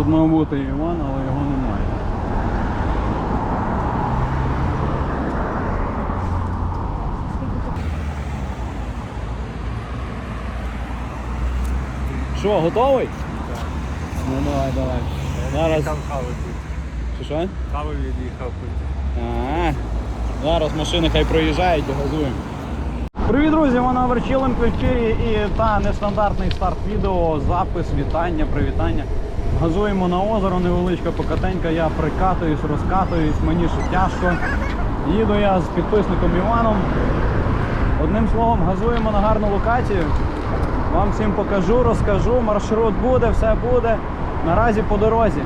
Тут мав бути Іван, але його немає. Що, готовий? Так. Ну давай, давай. Зараз. Що що? Каву від'їхав пити. А, зараз машини хай проїжджають, догазуємо. Привіт, друзі! Вона Верчиленко в ефірі і та нестандартний старт відео, запис, вітання, привітання. Газуємо на озеро, невеличка покатенька, я прикатуюсь, розкатуюсь, мені ще тяжко. Їду я з підписником Іваном. Одним словом, газуємо на гарну локацію. Вам всім покажу, розкажу, маршрут буде, все буде. Наразі по дорозі.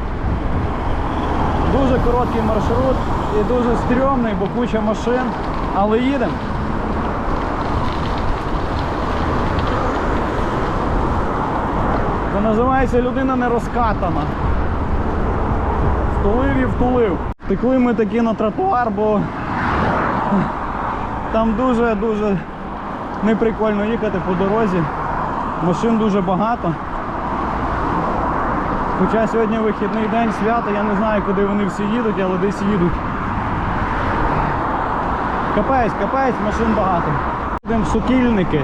Дуже короткий маршрут і дуже стрьомний, бо куча машин, але їдемо. Називається людина не розкатана. Втулив і втулив. Текли ми таки на тротуар, бо там дуже-дуже неприкольно їхати по дорозі. Машин дуже багато. Хоча сьогодні вихідний день свято, я не знаю, куди вони всі їдуть, але десь їдуть. Капець, капець, машин багато. Йдемо в Сокільники.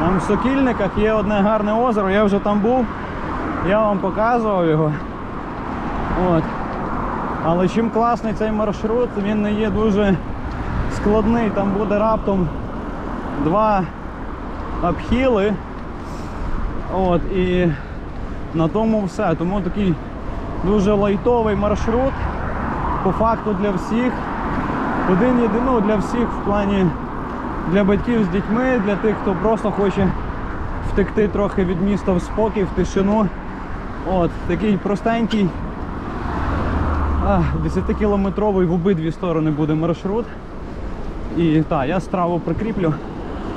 Там в Сокільниках є одне гарне озеро, я вже там був, я вам показував його. От. Але чим класний цей маршрут, він не є дуже складний, там буде раптом два обхіли. От, і на тому все. Тому такий дуже лайтовий маршрут. По факту для всіх. Один єдиний ну, для всіх в плані для батьків з дітьми, для тих, хто просто хоче втекти трохи від міста в спокій, в тишину. От, такий простенький. 10-кілометровий в обидві сторони буде маршрут. І так, я страву прикріплю.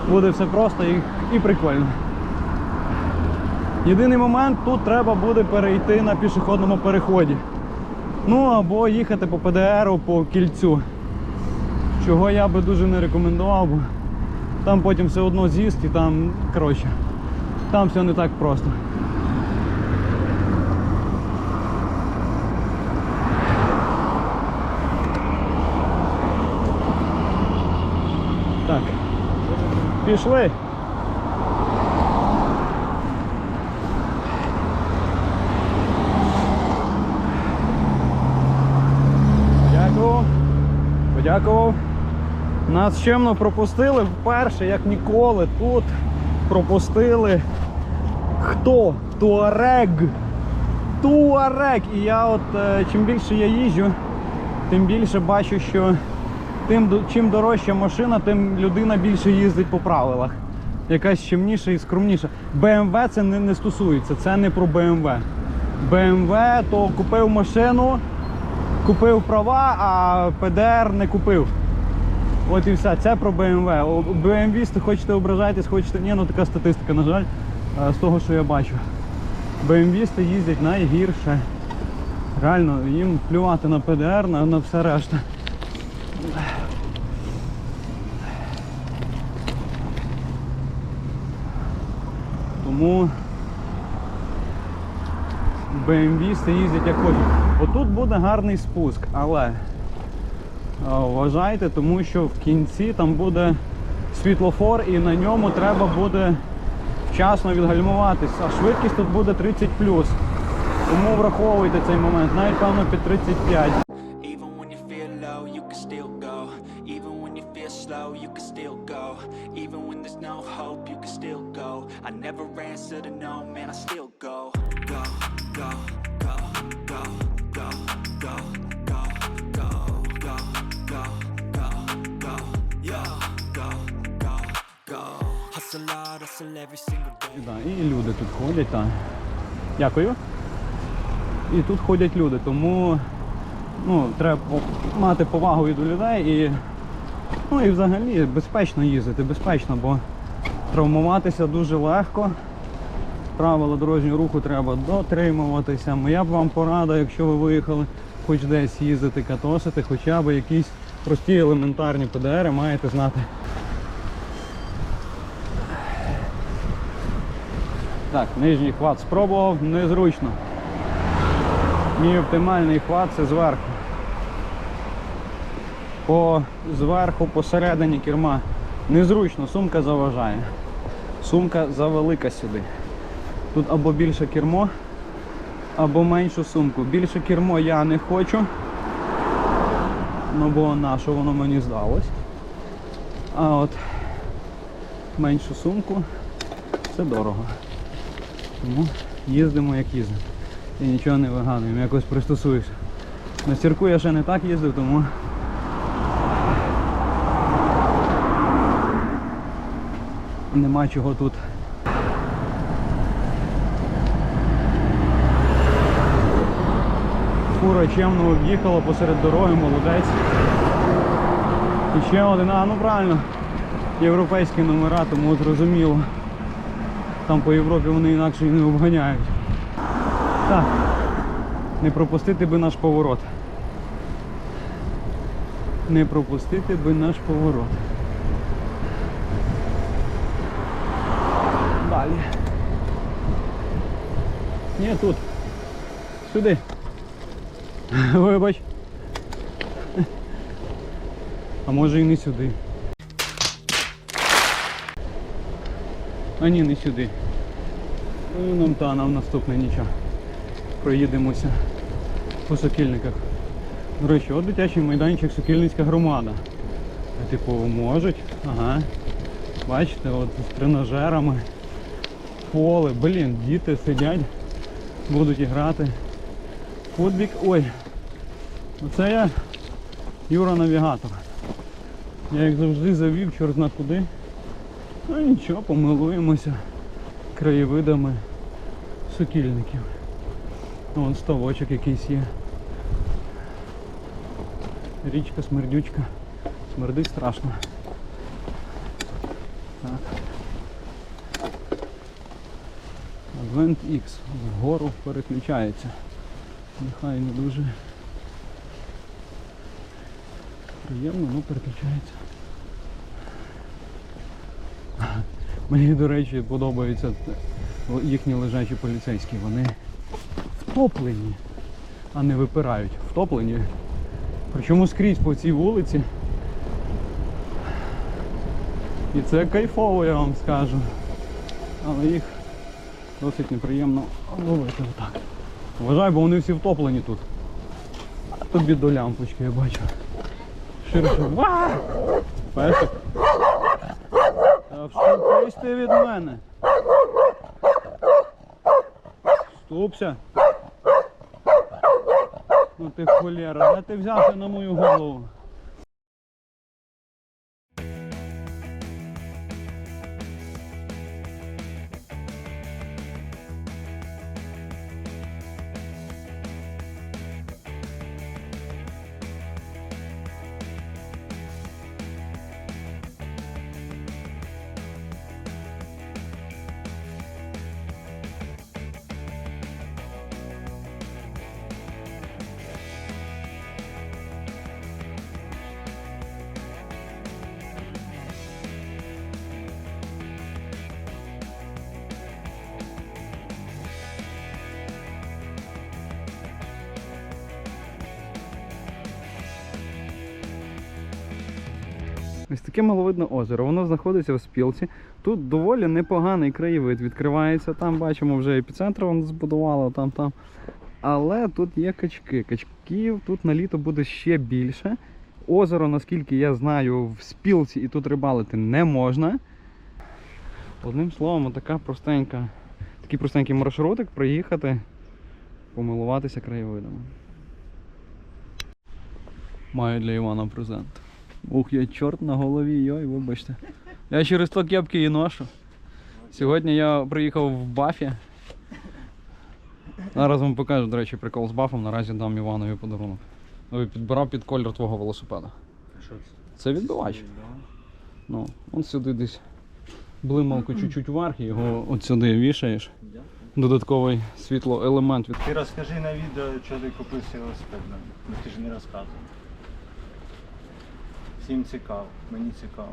Буде все просто і, і прикольно. Єдиний момент, тут треба буде перейти на пішохідному переході. Ну або їхати по ПДРу по кільцю. Чого я би дуже не рекомендував, бо там потім все одно з'їзд і там, коротше, там все не так просто. Так. Пішли. Дякую. Подякував. Нас чемно пропустили вперше, як ніколи. Тут пропустили хто? Туарег. Туарег. І я от е, чим більше я їжджу, тим більше бачу, що тим чим дорожча машина, тим людина більше їздить по правилах. Якась чимніша і скромніша. BMW це не, не стосується, це не про BMW. BMW то купив машину, купив права, а ПДР не купив. От і все, це про BMW. О, BMW, хочете ображайтесь, хочете. Ні, ну така статистика, на жаль, з того, що я бачу. BMW їздять найгірше. Реально, їм плювати на ПДР, на, на все решта. Тому BMW їздять як хочуть. Отут буде гарний спуск, але Е, Вважайте, тому що в кінці там буде світлофор і на ньому треба буде вчасно відгальмуватись. А швидкість тут буде 30 Тому враховуйте цей момент, навіть певно під 35. I never answer to no man, I still да, і люди тут ходять, так. Дякую. І тут ходять люди, тому ну, треба мати повагу і до людей і, ну, і взагалі безпечно їздити, безпечно, бо травмуватися дуже легко. Правила дорожнього руху треба дотримуватися. Моя б вам порада, якщо ви виїхали хоч десь їздити, катосити, хоча б якісь прості елементарні ПДРи маєте знати. Так, нижній хват спробував, незручно. Мій оптимальний хват це зверху. По зверху, посередині керма. Незручно, сумка заважає. Сумка завелика сюди. Тут або більше кермо, або меншу сумку. Більше кермо я не хочу. Ну бо на що воно мені здалось. А от меншу сумку це дорого. Тому їздимо як їздимо. І нічого не вигадуємо, якось пристосуєшся. На сірку я ще не так їздив, тому нема чого тут. Фура чемно об'їхала посеред дороги, молодець. І ще один, а ну правильно, європейські номера, тому зрозуміло. Там по Європі вони інакше і не обганяють. Так, не пропустити би наш поворот. Не пропустити би наш поворот. Далі. Ні, тут. Сюди. Вибач. А може і не сюди. А ні, не сюди. Ну, нам та, нам наступне нічого. Проїдемося по сокільниках. До речі, от дитячий майданчик Сокільницька громада. Типу, можуть. Ага. Бачите, от з тренажерами. Поле, блін, діти сидять, будуть грати. Футбік. Ой. Оце я Юра навігатор. Я як завжди завів, чорт зна куди. Ну нічого, помилуємося краєвидами сокільників. Вон ставочок якийсь є. Річка смердючка. Смердить страшно. Так. Advent X вгору переключається. Нехай не дуже приємно, але переключається. Мені, до речі, подобаються їхні лежачі поліцейські. Вони втоплені, а не випирають. Втоплені. Причому скрізь по цій вулиці. І це кайфово, я вам скажу. Але їх досить неприємно ловити отак. Вважаю, бо вони всі втоплені тут. А тобі до лямпочки, я бачу. Ширше. Песик. Вступись ти від мене. Ступся. Ну ти холєра, де ти взявся на мою голову? Ось таке маловидне озеро. Воно знаходиться в спілці. Тут доволі непоганий краєвид відкривається. Там бачимо вже епіцентр воно збудувало, там там. Але тут є качки. Качків тут на літо буде ще більше. Озеро, наскільки я знаю, в спілці і тут рибалити не можна. Одним словом, така простенька, такий простенький маршрутик проїхати, помилуватися краєвидами. Маю для Івана презент. Ух, я чорт на голові, йой, вибачте. Я через то кепки і ношу. Сьогодні я приїхав в бафі. Зараз вам покажу, до речі, прикол з бафом. Наразі дам Іванові подарунок. Ну, Підбирав під колір твого велосипеда. Що це? Це відбивач. Ну, он сюди десь блималку чуть-чуть вверх, його от сюди вішаєш. Додатковий світло елемент від. Ти розкажи на відео, що ти купив велосипед. Ну ти ж не розказував. Всім цікаво, мені цікаво.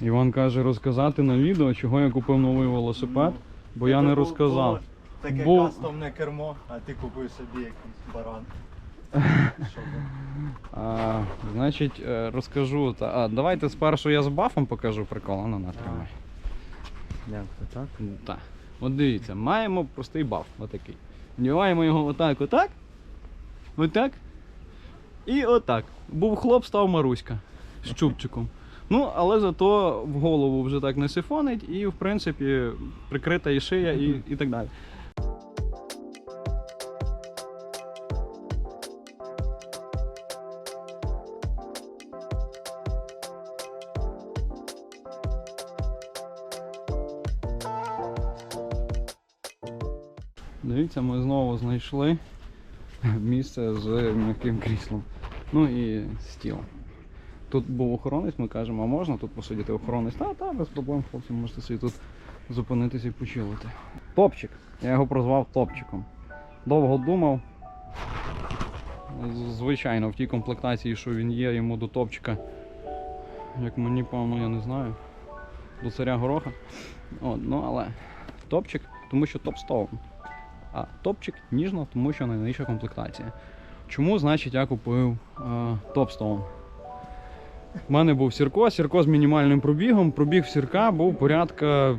Іван каже розказати на відео, чого я купив новий велосипед, бо я не розказав. таке Бо- кастомне кермо, а ти купив собі якийсь баран. Що? А, значить, е, розкажу. Та, а, давайте спершу я з бафом покажу прикол. а Ну, натримай. Як це так? Так. От дивіться, маємо простий баф, отакий. Вдіваємо його отак, отак. Отак. І отак. Був хлоп, став Маруська з чубчиком. Ну, але зато в голову вже так не сифонить і, в принципі, прикрита і шия, і, і так далі. Дивіться, ми знову знайшли місце з м'яким кріслом. Ну і стіл. Тут був охоронець, ми кажемо, а можна тут посидіти охоронець? Та, та, без проблем, хлопці, можете собі тут зупинитися і почилити. Топчик. Я його прозвав топчиком. Довго думав. Звичайно, в тій комплектації, що він є, йому до топчика, як мені певно, я не знаю. До царя гороха. От, ну але топчик, тому що топ-стоун. А топчик ніжно, тому що найнижча комплектація. Чому, значить, я купив е, топстоун? У мене був сірко, сірко з мінімальним пробігом. Пробіг сірка був порядка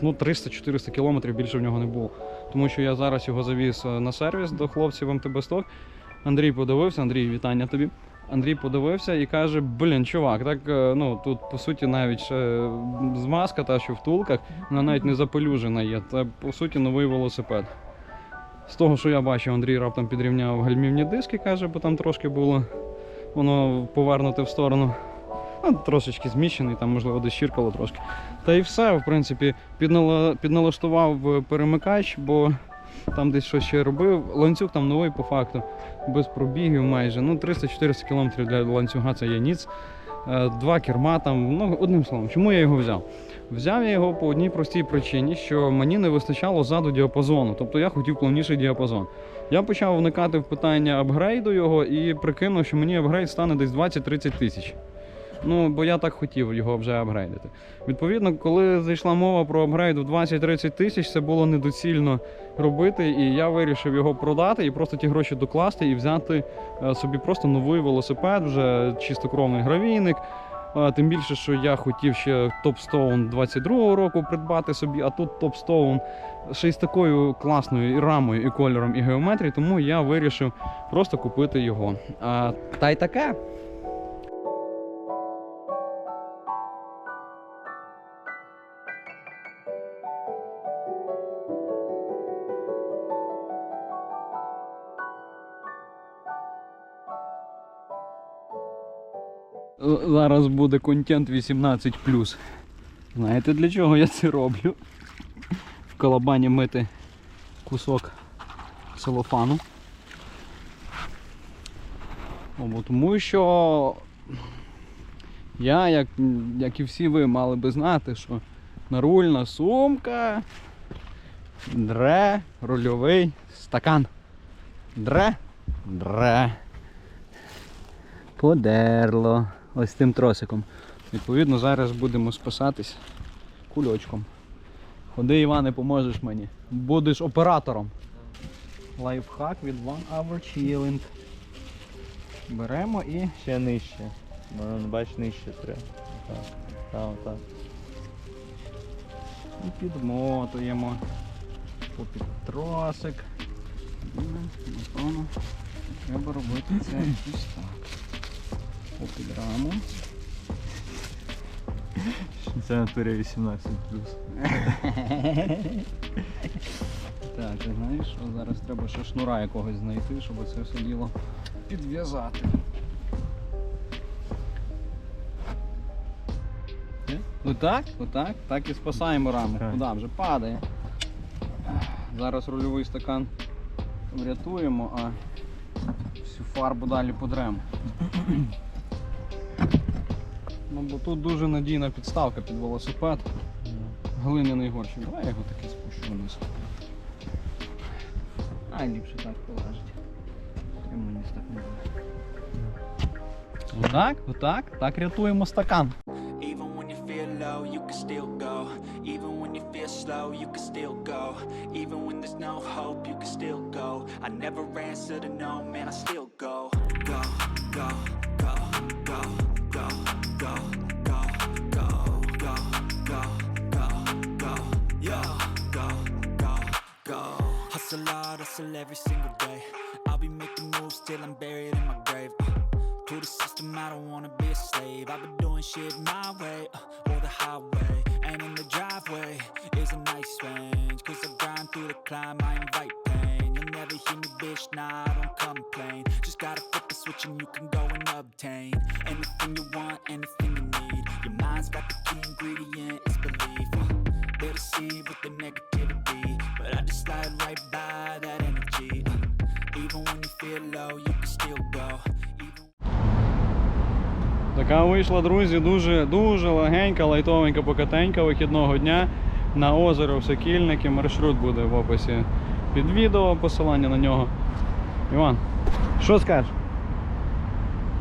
ну, 300-400 кілометрів, більше в нього не було. Тому що я зараз його завіз е, на сервіс до хлопців МТБ Сток. Андрій подивився, Андрій, вітання тобі. Андрій подивився і каже: блін, чувак, так е, ну тут по суті навіть ще змазка, та що в тулках, вона навіть не запелюжена є. Це по суті новий велосипед. З того, що я бачив, Андрій раптом підрівняв гальмівні диски, каже, бо там трошки було воно повернуте в сторону. Ну, трошечки зміщений, там, можливо, десь щіркало трошки. Та і все, в принципі, піднала, підналаштував е, перемикач, бо там десь щось ще робив. Ланцюг там новий по факту, без пробігів майже. Ну, 300-400 км для ланцюга це є ніц. Е, Два керма там, ну, одним словом, чому я його взяв? Взяв я його по одній простій причині, що мені не вистачало ззаду діапазону, тобто я хотів повніший діапазон. Я почав вникати в питання апгрейду його і прикинув, що мені апгрейд стане десь 20-30 тисяч. Ну, бо я так хотів його вже апгрейдити. Відповідно, коли зайшла мова про апгрейд в 20-30 тисяч, це було недоцільно робити, і я вирішив його продати і просто ті гроші докласти і взяти е, собі просто новий велосипед, вже чистокровний гравійник. Тим більше, що я хотів ще Topstone 22-го року придбати собі, а тут Topstone ще й з такою класною і рамою, і кольором, і геометрією, тому я вирішив просто купити його. А, та й таке. Зараз буде контент 18. Знаєте для чого я це роблю? В колобані мити кусок целофану. О, тому що я, як, як і всі ви, мали би знати, що нарульна сумка дре рульовий стакан. Дре, дре. Подерло. Ось тим тросиком. Відповідно, зараз будемо спасатись кульочком. Ходи, Іване, поможеш мені. Будеш оператором. Лайфхак від One Hour Chilling. Беремо і Ще нижче. Бач, нижче треба. Так, так. І підмотуємо попід тросик. Треба робити це ось так. Попід раму. Це на турі 18 Так, ти знаєш, що зараз треба ще шнура якогось знайти, щоб це все діло підв'язати. Отак, отак, так і спасаємо раму. Куди вже падає. Зараз рульовий стакан врятуємо, а всю фарбу далі подремо. Ну, бо тут дуже надійна підставка під велосипед. Глиняний горщик. Давай я його таки спущу вниз. А ліпше так полежить. Триманість так не буде. Отак, отак, так рятуємо стакан. Low, you can still go. Even when you feel slow, you can still go. Even when there's no hope, you can still go. I never answer to no, man, I still. Go, every single day. I'll be making moves till I'm buried in my grave. Uh, to the system, I don't wanna be a slave. I've been doing shit my way, uh, or the highway. And in the driveway is a nice range. Cause I grind through the climb, I invite pain. You'll never hear me, bitch, nah, I don't complain. Just gotta flip the switch and you can go and obtain anything you want, anything you need. Your mind's got the key ingredient, Така вийшла, друзі, дуже дуже легенька, лайтовенька покатенька вихідного дня на озеро в Сокільники. Маршрут буде в описі під відео, посилання на нього. Іван, що скажеш?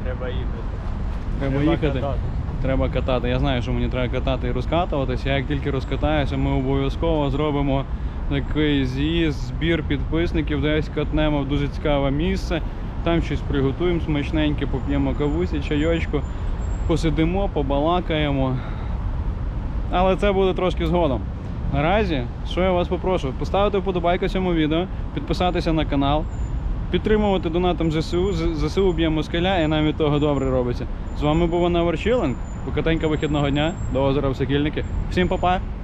Треба їхати. Треба їхати. Треба катати. Я знаю, що мені треба катати і розкатуватися. Я як тільки розкатаюся, ми обов'язково зробимо такий з'їзд, збір підписників, десь катнемо в дуже цікаве місце. Там щось приготуємо смачненьке, поп'ємо кавусі, чайочку, посидимо, побалакаємо. Але це буде трошки згодом. Наразі, що я вас попрошу, поставити вподобайку цьому відео, підписатися на канал, підтримувати донатом ЗСУ. ЗСУ б'є москаля і нам від того добре робиться. З вами був Анна Ворчиленк. Покатенька вихідного дня до озера в. Всім па-па!